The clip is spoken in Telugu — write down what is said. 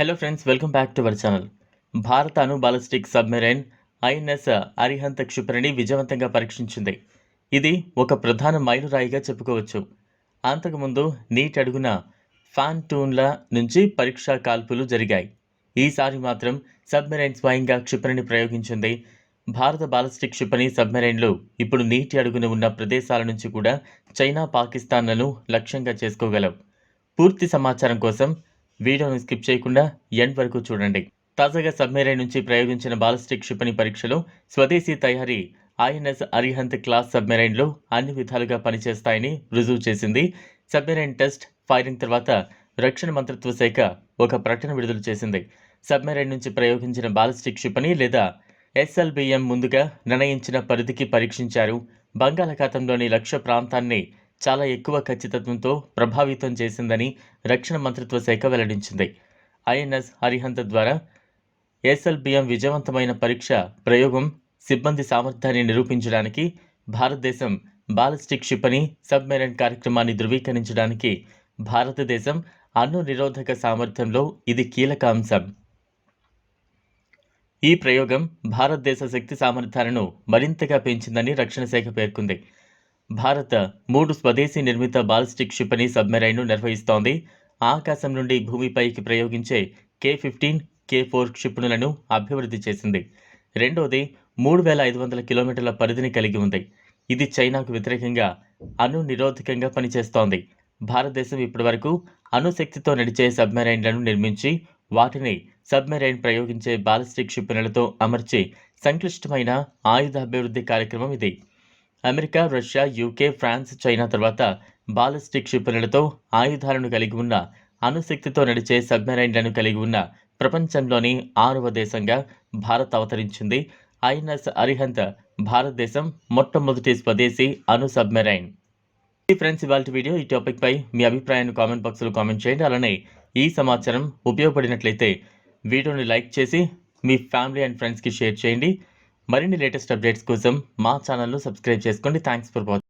Hello friends welcome back to our channel భారత అణు బాలిస్టిక్ సబ్మెరైన్ ఐఎన్ఎస్ అరిహంత క్షిపణిని విజయవంతంగా పరీక్షించింది ఇది ఒక ప్రధాన మైలురాయిగా చెప్పుకోవచ్చు అంతకుముందు నీటి అడుగున ఫ్యాన్ టూన్ల నుంచి పరీక్షా కాల్పులు జరిగాయి ఈసారి మాత్రం సబ్మెరైన్ స్వయంగా క్షిపణిని ప్రయోగించింది భారత బాలిస్టిక్ క్షిపణి సబ్మెరైన్లు ఇప్పుడు నీటి అడుగున ఉన్న ప్రదేశాల నుంచి కూడా చైనా పాకిస్తాన్లను లక్ష్యంగా చేసుకోగలవు పూర్తి సమాచారం కోసం వీడియోను స్కిప్ చేయకుండా ఎండ్ వరకు చూడండి. తాజాగా సబ్మెరైన్ నుంచి ప్రయోగించిన బాలిస్టిక్ క్షిపణి పరీక్షలో స్వదేశీ తయారీ ఐఎన్ఎస్ అరిహంత్ క్లాస్ సబ్మెరైన్లు అన్ని విధాలుగా పనిచేస్తాయని రుజువు చేసింది. సబ్మెరైన్ టెస్ట్ ఫైరింగ్ తర్వాత రక్షణ మంత్రిత్వ శాఖ ఒక ప్రకటన విడుదల చేసింది. సబ్మెరైన్ నుంచి ప్రయోగించిన బాలిస్టిక్ క్షిపణి లేదా ఎస్ఎల్బిఎం ముందుగా నిర్ణయించిన పరిధికి పరీక్షించారు. బంగాళాఖాతంలోని లక్ష్య ప్రాంతాన్ని చాలా ఎక్కువ ఖచ్చితత్వంతో ప్రభావితం చేసిందని రక్షణ మంత్రిత్వ శాఖ వెల్లడించింది. ఐఎన్ఎస్ హరిహంత ద్వారా ఎస్ఎల్బిఎం విజయవంతమైన పరీక్ష ప్రయోగం సిబ్బంది సామర్థ్యాన్ని నిరూపించడానికి భారతదేశం బాలిస్టిక్ క్షిపణి సబ్మెరైన్ కార్యక్రమాన్ని ధృవీకరించడానికి భారతదేశం అణు నిరోధక సామర్థ్యంలో ఇది కీలక అంశం. ఈ ప్రయోగం భారతదేశ శక్తి సామర్థ్యాలను మరింతగా పెంచిందని రక్షణ శాఖ పేర్కొంది. భారత్ మూడు స్వదేశీ నిర్మిత బాలిస్టిక్ క్షిపణి సబ్మెరైన్ను నిర్వహిస్తోంది. ఆకాశం నుండి భూమిపైకి ప్రయోగించే కే ఫిఫ్టీన్ కే ఫోర్ క్షిపణులను అభివృద్ధి చేసింది. రెండోది మూడు వేల ఐదు వందల కిలోమీటర్ల పరిధిని కలిగి ఉంది. ఇది చైనాకు వ్యతిరేకంగా అణు నిరోధకంగా పనిచేస్తోంది. భారతదేశం ఇప్పటివరకు అణుశక్తితో నడిచే సబ్మెరైన్లను నిర్మించి వాటిని సబ్మెరైన్ ప్రయోగించే బాలిస్టిక్ క్షిపణులతో అమర్చి సంక్లిష్టమైన ఆయుధ అభివృద్ధి కార్యక్రమం ఇది. America Russia UK France China తర్వాత బాలిస్టిక్ క్షిపణులతో ఆయుధాలను కలిగి ఉన్న అణుశక్తితో నడిచే సబ్మెరైన్లను కలిగి ఉన్న ప్రపంచంలోని ఆరవ దేశంగా భారత్ అవతరించింది. ఐఎన్ఎస్ అరిహంత్ భారతదేశం మొట్టమొదటి స్వదేశీ అణు సబ్మెరైన్. ఈ ఫ్రెండ్స్ ఇవాళ వీడియో ఈ టాపిక్పై మీ అభిప్రాయాన్ని కామెంట్ బాక్స్లో కామెంట్ చేయండి. అలానే ఈ సమాచారం ఉపయోగపడినట్లయితే వీడియోని లైక్ చేసి మీ ఫ్యామిలీ అండ్ ఫ్రెండ్స్కి షేర్ చేయండి. మరిన్ని లేటెస్ట్ అప్డేట్స్ కోసం మా ఛానల్ను సబ్స్క్రైబ్ చేసుకోండి. Thanks for watching